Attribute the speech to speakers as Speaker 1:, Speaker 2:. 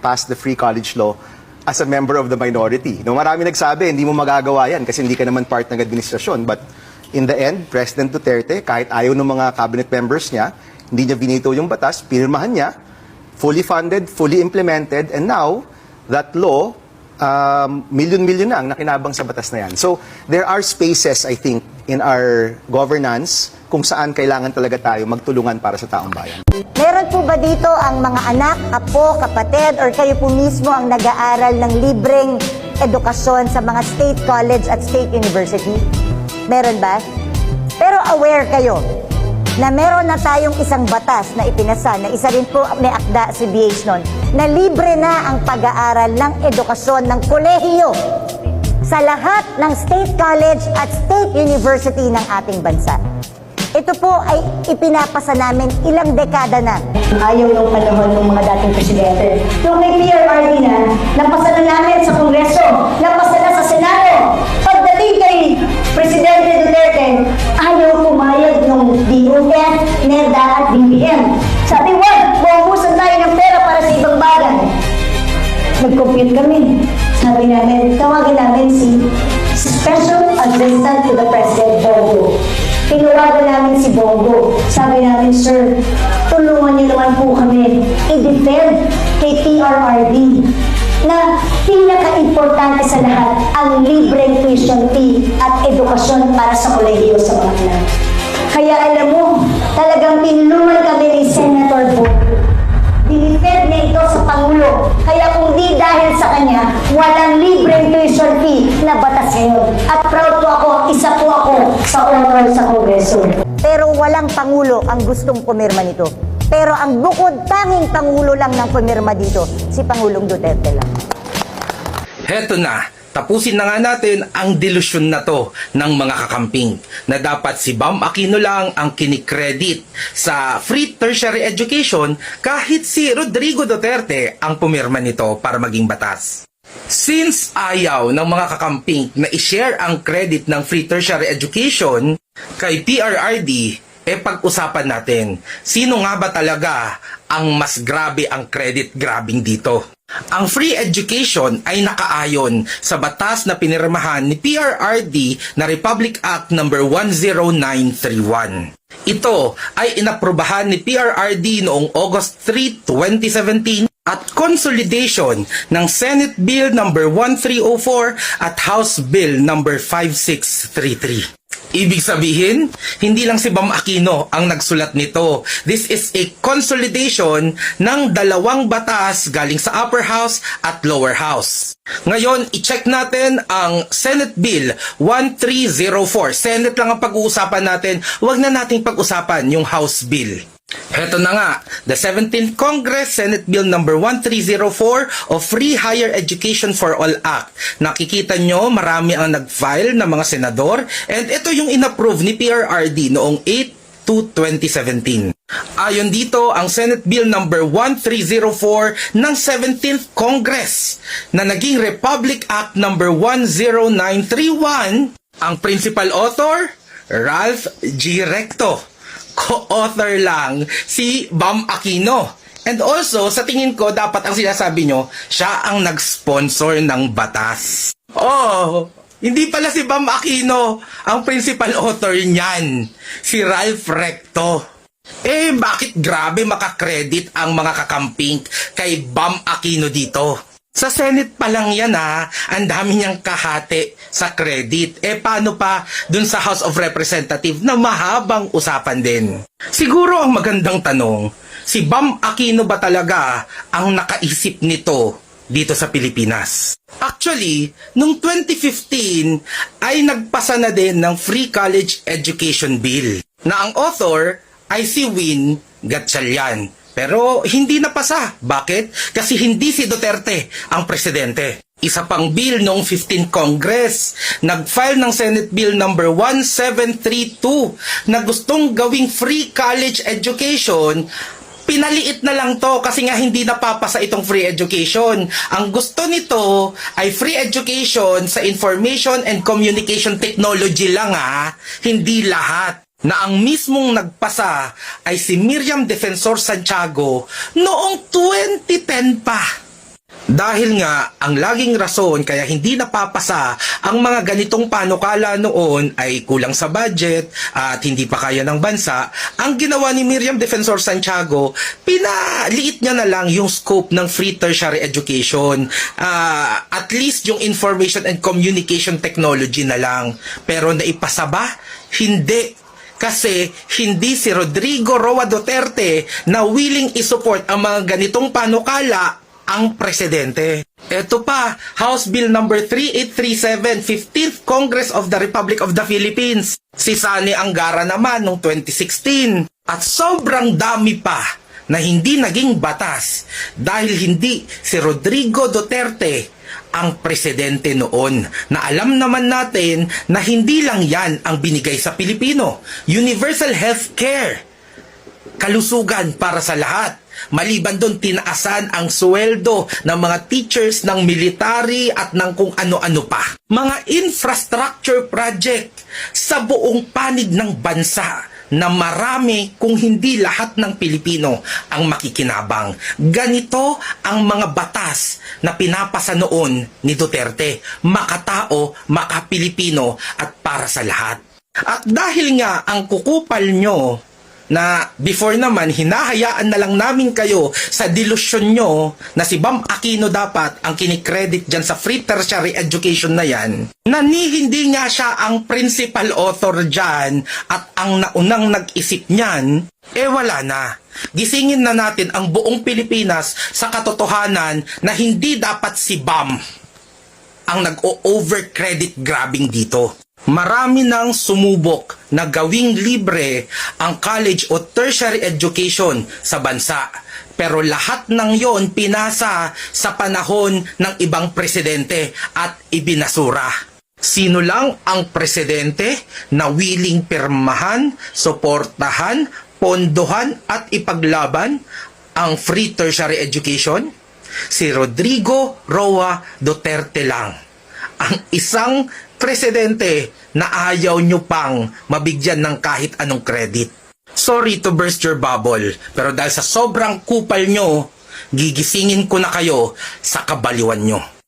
Speaker 1: pass the free college law as a member of the minority. No, marami nagsabi, hindi mo magagawa yan kasi hindi ka naman part ng administrasyon. But in the end, President Duterte, kahit ayaw ng mga cabinet members niya, hindi niya binito yung batas, pinirmahan niya, fully funded, fully implemented, and now, that law, um, million-million na ang nakinabang sa batas na yan. So, there are spaces, I think, in our governance kung saan kailangan talaga tayo magtulungan para sa taong bayan.
Speaker 2: Meron po ba dito ang mga anak, apo, kapatid, or kayo po mismo ang nag-aaral ng libreng edukasyon sa mga state college at state university? Meron ba? Pero aware kayo na meron na tayong isang batas na ipinasa, na isa rin po may akda si BH nun, na libre na ang pag-aaral ng edukasyon ng kolehiyo sa lahat ng state college at state university ng ating bansa. Ito po ay ipinapasa namin ilang dekada na.
Speaker 3: Ayaw ng panahon ng mga dating presidente. Yung may PRRD na, napasa na namin sa Kongreso, napasa na sa Senado. Pagdating kay Presidente Duterte, ayaw pumayag ng DOF, NEDA at BBM. Sabi, wag, maubusan tayo ng pera para sa ibang bagay. Nag-compute kami. Sabi namin, tawagin namin si Special Assistant to the President, Bongo. Tinawagan namin si Bongo. Sabi namin, Sir, tulungan niyo naman po kami i-defend kay PRRD na pinaka-importante sa lahat ang libreng tuition fee at edukasyon para sa kolehiyo sa mga anak. Kaya alam mo, talagang tinulungan dahil sa kanya, walang libreng tuition fee na batas ngayon. At proud po ako, isa po ako sa honor sa Kongreso.
Speaker 2: Pero walang pangulo ang gustong pumirma nito. Pero ang bukod tanging pangulo lang ng pumirma dito, si Pangulong Duterte lang.
Speaker 4: Heto na, tapusin na nga natin ang delusyon na to ng mga kakamping na dapat si Bam Aquino lang ang kinikredit sa free tertiary education kahit si Rodrigo Duterte ang pumirma nito para maging batas. Since ayaw ng mga kakamping na i-share ang credit ng free tertiary education kay PRRD, e pag-usapan natin, sino nga ba talaga ang mas grabe ang credit grabbing dito? Ang free education ay nakaayon sa batas na pinirmahan ni PRRD na Republic Act No. 10931. Ito ay inaprubahan ni PRRD noong August 3, 2017 at consolidation ng Senate Bill No. 1304 at House Bill No. 5633. Ibig sabihin, hindi lang si Bam Aquino ang nagsulat nito. This is a consolidation ng dalawang batas galing sa upper house at lower house. Ngayon, i-check natin ang Senate Bill 1304. Senate lang ang pag-uusapan natin. Huwag na nating pag-usapan yung House Bill. Heto na nga, the 17th Congress Senate Bill number 1304 of Free Higher Education for All Act. Nakikita nyo, marami ang nag-file ng mga senador and ito yung inapprove ni PRRD noong 8 to 2017. Ayon dito, ang Senate Bill number 1304 ng 17th Congress na naging Republic Act number 10931, ang principal author, Ralph G. Recto co-author lang si Bam Aquino. And also, sa tingin ko, dapat ang sinasabi nyo, siya ang nag-sponsor ng batas. Oh, hindi pala si Bam Aquino ang principal author niyan. Si Ralph Recto. Eh, bakit grabe makakredit ang mga kakamping kay Bam Aquino dito? Sa Senate pa lang yan ha, ang dami niyang kahati sa credit. Eh paano pa dun sa House of Representative na mahabang usapan din? Siguro ang magandang tanong, si Bam Aquino ba talaga ang nakaisip nito dito sa Pilipinas? Actually, nung 2015 ay nagpasa na din ng Free College Education Bill na ang author ay si Win Gatchalian. Pero hindi napasa. Bakit? Kasi hindi si Duterte ang presidente. Isa pang bill noong 15 Congress, nag-file ng Senate Bill number 1732 na gustong gawing free college education pinaliit na lang to kasi nga hindi napapasa itong free education. Ang gusto nito ay free education sa information and communication technology lang ha, hindi lahat na ang mismong nagpasa ay si Miriam Defensor Santiago noong 2010 pa. Dahil nga, ang laging rason kaya hindi napapasa ang mga ganitong panukala noon ay kulang sa budget at hindi pa kaya ng bansa, ang ginawa ni Miriam Defensor Santiago, pinaliit niya na lang yung scope ng free tertiary education. Ah, at least yung information and communication technology na lang. Pero naipasa ba? Hindi kasi hindi si Rodrigo Roa Duterte na willing isupport ang mga ganitong panukala ang presidente. Ito pa, House Bill number 3837, 15th Congress of the Republic of the Philippines. Si Sani Angara naman noong 2016. At sobrang dami pa na hindi naging batas dahil hindi si Rodrigo Duterte ang presidente noon na alam naman natin na hindi lang yan ang binigay sa Pilipino. Universal health care kalusugan para sa lahat. Maliban doon, tinaasan ang sweldo ng mga teachers ng military at ng kung ano-ano pa. Mga infrastructure project sa buong panig ng bansa na marami kung hindi lahat ng Pilipino ang makikinabang. Ganito ang mga batas na pinapasa noon ni Duterte. Makatao, makapilipino at para sa lahat. At dahil nga ang kukupal nyo na before naman hinahayaan na lang namin kayo sa delusyon nyo na si Bam Aquino dapat ang kinikredit dyan sa free tertiary education na yan na ni hindi nga siya ang principal author dyan at ang naunang nag-isip niyan eh wala na. Gisingin na natin ang buong Pilipinas sa katotohanan na hindi dapat si Bam ang nag-o-overcredit grabbing dito. Marami nang sumubok na gawing libre ang college o tertiary education sa bansa. Pero lahat ng yon pinasa sa panahon ng ibang presidente at ibinasura. Sino lang ang presidente na willing pirmahan, suportahan, pondohan at ipaglaban ang free tertiary education? Si Rodrigo Roa Duterte lang ang isang presidente na ayaw nyo pang mabigyan ng kahit anong credit. Sorry to burst your bubble, pero dahil sa sobrang kupal nyo, gigisingin ko na kayo sa kabaliwan nyo.